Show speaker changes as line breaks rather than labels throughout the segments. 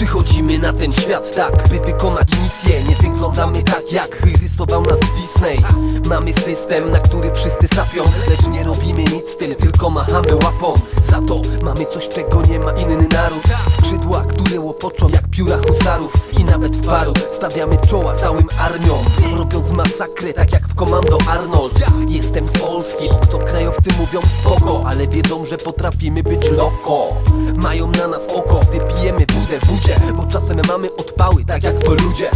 Przychodzimy na ten świat tak, by wykonać misję. Nie wyglądamy tak jak wyrysował nas Disney. Mamy system, na który wszyscy sapią Lecz nie robimy nic z tym, tylko machamy łapą Za to. Mamy coś, czego nie ma inny naród. Skrzydła, które łopoczą jak pióra husarów I nawet w paru stawiamy czoła całym armiom Robiąc masakrę, tak jak w komando Arnold. Jestem z Polski, obcokrajowcy mówią spoko. Ale wiedzą, że potrafimy być loko. Mają na nas oko, gdy pijemy wódę w budzie. Bo czasem mamy odpały, tak jak to ludzie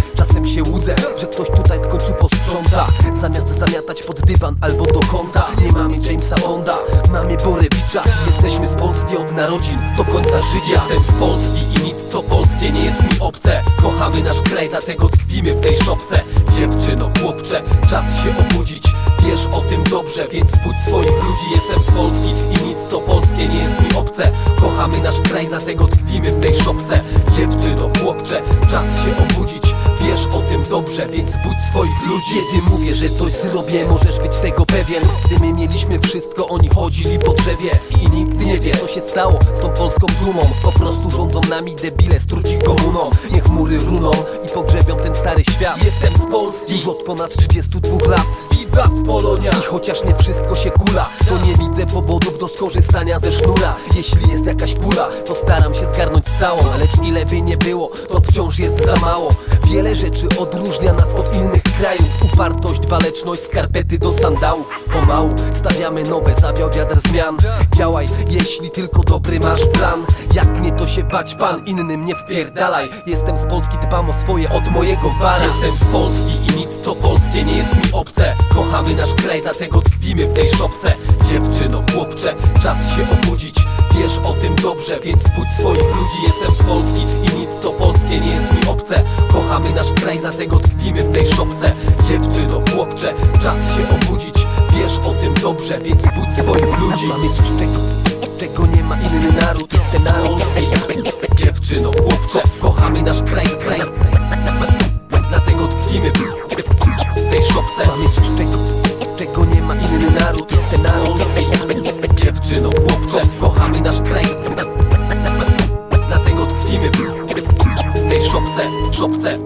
pod dywan albo do kąta. Nie mamy Jamesa Bonda, mamy Borewicza Jesteśmy z Polski od narodzin do końca życia. Jestem z Polski i nic co polskie nie jest mi obce. Kochamy nasz kraj, dlatego tkwimy w tej szopce. Dziewczyno, chłopcze, czas się obudzić. Wiesz o tym dobrze, więc budź swoich ludzi. Jestem z Polski i nic co polskie nie jest mi obce. Kochamy nasz kraj, dlatego tkwimy w tej szopce Kiedy mówię, że coś zrobię, możesz być tego pewien. Gdy my mieliśmy wszystko, oni chodzili po drzewie. I nikt nie wie, co się stało z tą polską dumą. Po prostu rządzą nami debile, struci komuną Niech chmury runą i pogrzebią ten stary świat. Jestem z Polski już od ponad 32 lat Polonia. I chociaż nie wszystko się kula To nie widzę powodów do skorzystania ze sznura. Jeśli jest jakaś pula, to staram się zgarnąć całą. Lecz ile by nie było, to wciąż jest za mało. Wiele rzeczy odróżnia nas od innych krajów. Upartość, waleczność, skarpety do sandałów. Pomału stawiamy nowe, zawiał wiatr zmian. Działaj, jeśli tylko dobry masz plan. Jak nie to się bać pan, innym nie wpierdalaj. Jestem z Polski, dbam o swoje od mojego wara. Jestem z Polski nic co polskie nie jest mi obce. Kochamy nasz kraj, dlatego tkwimy w tej szopce. Dziewczyno, chłopcze, czas się obudzić. Wiesz o tym dobrze, więc budź swoich ludzi. Jestem z Polski i nic co polskie nie jest mi obce. Kochamy nasz kraj, dlatego tkwimy w tej szopce. Dziewczyno, chłopcze, czas się obudzić. Wiesz o tym dobrze, więc budź swoich ludzi. Mamy coś czego, czego nie ma inny naród. Jestem naród. Dziewczyno, chłopcze, kochamy nasz kraj, kraj. Dlatego tkwimy w szopce Mamy coś czego, czego nie ma inny naród Jestem naród Dziewczyno, chłopcze, kochamy nasz kraj Dlatego tkwimy w tej szopce, szopce